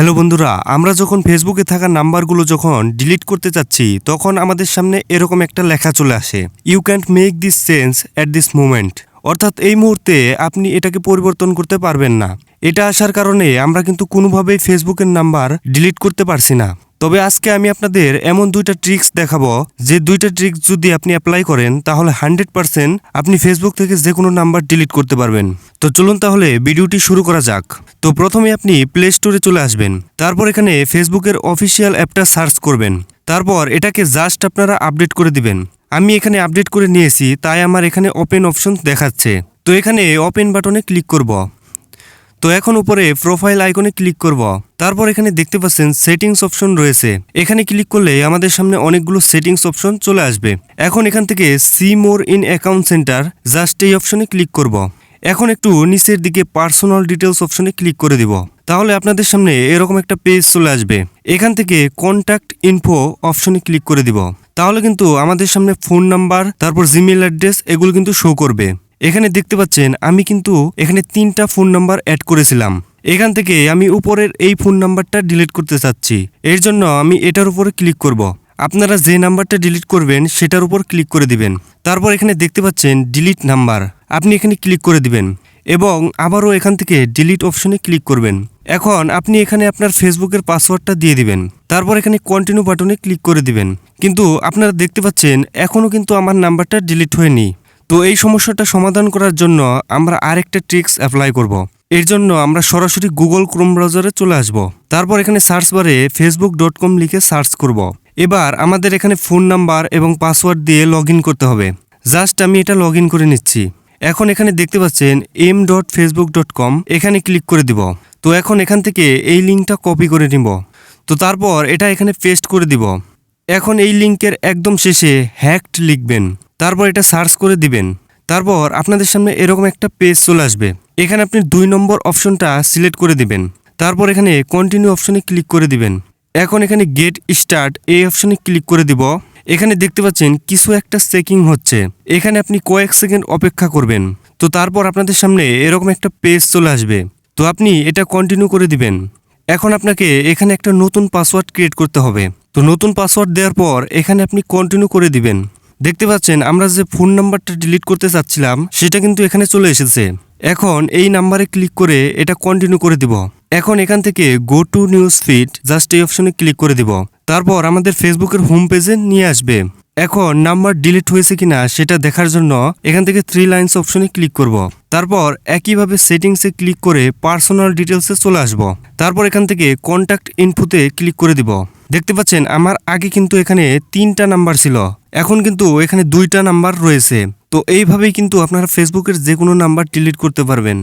Hello বন্ধুরা, আমরা যখন ফেসবুকে থাকা নাম্বারগুলো যখন ডিলিট করতে চাচ্ছি, তখন আমাদের সামনে এরকম একটা লেখা চলে আসে। You can't make this change at this moment অর্থাৎ এই মুহূর্তে আপনি এটাকে পরিবর্তন করতে পারবেন না। এটা আসার কারণে আমরা কিন্তু কোনোভাবেই ফেসবুকের নাম্বার ডিলিট করতে পারছি না। তবে আজকে আমি আপনাদের এমন দুইটা ট্রিক্স দেখাবো, যে দুইটা ট্রিক্স যদি আপনি অ্যাপ্লাই করেন, তাহলে হান্ড্রেড পার্সেন্ট আপনি ফেসবুক থেকে যে কোনো নাম্বার ডিলিট করতে পারবেন। তো চলুন তাহলে ভিডিওটি শুরু করা যাক। তো প্রথমে আপনি প্লে স্টোরে চলে আসবেন। তারপর এখানে ফেসবুকের অফিসিয়াল অ্যাপটা সার্চ করবেন। তারপর এটাকে জাস্ট আপনারা আপডেট করে দিবেন। আমি এখানে আপডেট করে নিয়েছি, তাই আমার এখানে ওপেন অপশন দেখাচ্ছে। তো এখানে ওপেন বাটনে ক্লিক করব। তো এখন উপরে প্রোফাইল আইকনে ক্লিক করব। তারপর এখানে দেখতে পাচ্ছেন সেটিংস অপশন রয়েছে। এখানে ক্লিক করলে আমাদের সামনে অনেকগুলো সেটিংস অপশন চলে আসবে। এখন এখান থেকে see more in account centre just এই অপশনে ক্লিক করব। এখন একটু নিচের দিকে পার্সোনাল ডিটেলস অপশনে ক্লিক করে দিব। তাহলে আপনাদের সামনে এরকম একটা পেজ চলে আসবে। এখান থেকে কন্ট্যাক্ট ইনফো অপশনে ক্লিক করে দিব। তাহলে কিন্তু আমাদের সামনে ফোন নাম্বার তারপর জিমেল অ্যাড্রেস এগুলো কিন্তু শো করবে। এখানে দেখতে পাচ্ছেন, আমি কিন্তু এখানে তিনটা ফোন নাম্বার অ্যাড করেছিলাম। এখান থেকে আমি উপরের এই ফোন নাম্বারটা ডিলিট করতে চাচ্ছি। এর জন্য আমি এটার উপরে ক্লিক করব। আপনারা যে নাম্বারটা ডিলিট করবেন, সেটার উপর ক্লিক করে দিবেন। তারপর এখানে দেখতে পাচ্ছেন ডিলিট নাম্বার আপনি এখানে ক্লিক করে দিবেন এবং আবারও এখান থেকে ডিলিট অপশনে ক্লিক করবেন। এখন আপনি এখানে আপনার ফেসবুকের পাসওয়ার্ডটা দিয়ে দিবেন। তারপর এখানে কন্টিনিউ বাটনে ক্লিক করে দিবেন। কিন্তু আপনারা দেখতে পাচ্ছেন এখনও কিন্তু আমার নাম্বারটা ডিলিট হয়নি। তো এই সমস্যাটা সমাধান করার জন্য আমরা আরেকটা ট্রিক্স অ্যাপ্লাই করব। এর জন্য আমরা সরাসরি গুগল ক্রোম ব্রাউজারে চলে আসব। তারপর এখানে সার্চ বারে ফেসবুক ডট কম লিখে সার্চ করব। এবার আমাদের এখানে ফোন নাম্বার এবং পাসওয়ার্ড দিয়ে লগ করতে হবে। জাস্ট আমি এটা লগ করে নিচ্ছি। এখন এখানে দেখতে পাচ্ছেন M dot Facebook dot com এখানে ক্লিক করে দিব। তো এখন এখান থেকে এই লিঙ্কটা কপি করে নিব। তো তারপর এটা এখানে পেস্ট করে দিব। এখন এই লিঙ্কের একদম শেষে হ্যাকড লিখবেন। তারপর এটা সার্চ করে দিবেন। তারপর আপনাদের সামনে এরকম একটা পেজ চলে আসবে। এখানে আপনি দুই নম্বর অপশনটা সিলেক্ট করে দিবেন। তারপর এখানে কন্টিনিউ অপশনে ক্লিক করে দিবেন। এখন এখানে গেট স্টার্ট এই অপশনে ক্লিক করে দিব। এখানে দেখতে পাচ্ছেন কিছু একটা চেকিং হচ্ছে। এখানে আপনি কয়েক সেকেন্ড অপেক্ষা করবেন। তো তারপর আপনাদের সামনে এরকম একটা পেজ চলে আসবে। তো আপনি এটা কন্টিনিউ করে দিবেন। এখন আপনাকে এখানে একটা নতুন পাসওয়ার্ড ক্রিয়েট করতে হবে। তো নতুন পাসওয়ার্ড দেওয়ার পর এখানে আপনি কন্টিনিউ করে দিবেন। দেখতে পাচ্ছেন, আমরা যে ফোন নাম্বারটা ডিলিট করতে চাচ্ছিলাম, সেটা কিন্তু এখানে চলে এসেছে। এখন এই নাম্বারে ক্লিক করে এটা কন্টিনিউ করে দিব। এখন এখান থেকে go to news feed just এই অপশনে ক্লিক করে দিব। তারপর আমাদের ফেসবুকের হোম পেজে নিয়ে আসবে। এখন নাম্বার ডিলিট হয়েছে কিনা সেটা দেখার জন্য এখান থেকে থ্রি লাইন্স অপশনে ক্লিক করব। তারপর একইভাবে সেটিংসে ক্লিক করে পার্সোনাল ডিটেলসে চলে আসব। তারপর এখান থেকে কন্ট্যাক্ট ইনপুতে ক্লিক করে দিব। দেখতে পাচ্ছেন, আমার আগে কিন্তু এখানে তিনটা নাম্বার ছিল, এখন কিন্তু এখানে দুইটা নাম্বার রয়েছে। তো এইভাবেই কিন্তু আপনারা ফেসবুকের যে কোনো নাম্বার ডিলিট করতে পারবেন।